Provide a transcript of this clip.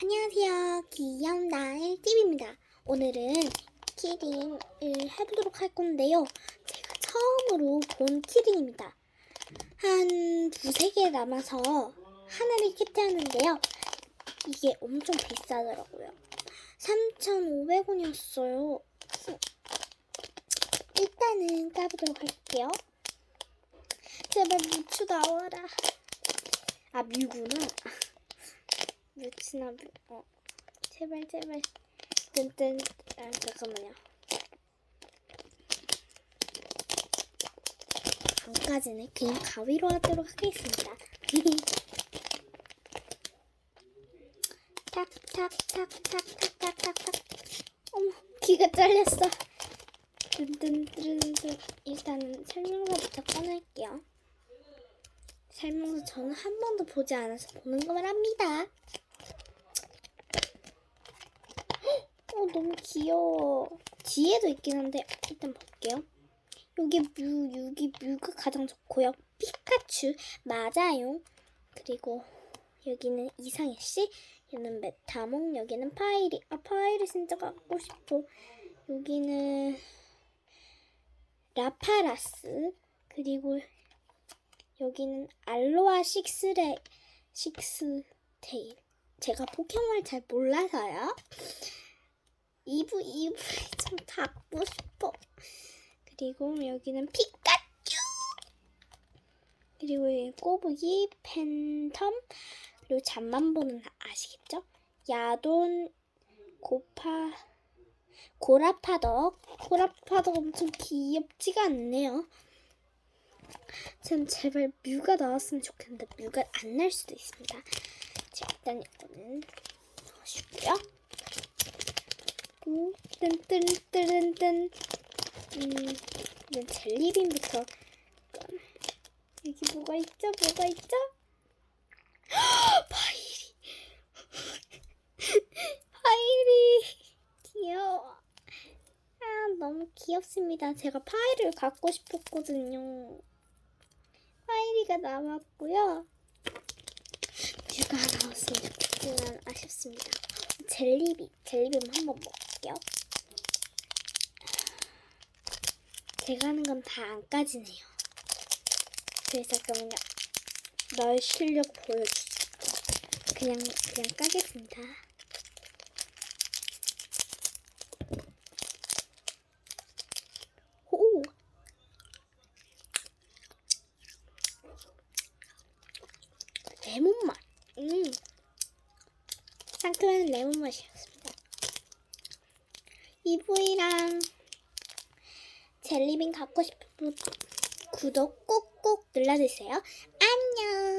안녕하세요. 귀여운 나의 TV입니다. 오늘은 키링을 해보도록 할 건데요. 제가 처음으로 본 키링입니다. 한 두세 개 남아서 하나를 키트하는데요. 이게 엄청 비싸더라고요. 3,500원이었어요. 일단은 까보도록 할게요. 제발 무추 나와라. 아, 뮤구나. 뮤, 어. 제발, 제발. 뜬뜬, 아, 잠깐만요. 안까지는 그냥 가위로 하도록 하겠습니다. 탁탁탁탁탁탁탁탁. 어머, 귀가 잘렸어. 뜬뜬뜬뜬. 일단은 설명서부터 꺼낼게요. 설명서 저는 한 번도 보지 않아서 보는 것만 합니다. 어, 너무 귀여워. 뒤에도 있긴 한데 일단 볼게요. 여기 뮤, 여기 뮤가 가장 좋고요. 피카츄 맞아요. 그리고 여기는 이상해 씨, 여기는 메타몽, 여기는 파이리. 아 파이리 진짜 갖고 싶어. 여기는 라파라스 그리고 여기는 알로아 식스레 식스테일. 제가 포켓몬을 잘 몰라서요. 이브 이브 좀 갖고 싶어. 그리고 여기는 피카츄. 그리고 꼬부기, 팬텀, 그리고 잠만 보는 아시겠죠? 야돈, 고파, 고라파덕. 고라파덕 엄청 귀엽지가 않네요. 참 제발 뮤가 나왔으면 좋겠는데 뮤가 안 날 수도 있습니다. 자 일단 이거는 넣어줄게요. 뜬뜬뜬뜬 음 일단 젤리빈부터. 여기 뭐가 있죠? 뭐가 있죠? 파이리 파이리 귀여워. 아 너무 귀엽습니다. 제가 파이를 갖고 싶었거든요. 파이리가 나왔고요. 뷰가 나왔으면 아쉽습니다. 젤리비, 젤리비 한번 먹 을게요. 제가 하는 건 다 안 까지네요. 그래서 그러면 너의 실력 보여주지. 그냥 그냥 까겠습니다. 오. 레몬 맛. 음. 상큼한 레몬 맛이었습니다. 이브이랑 젤리빈 갖고 싶은 구독 꼭꼭 눌러주세요. 안녕!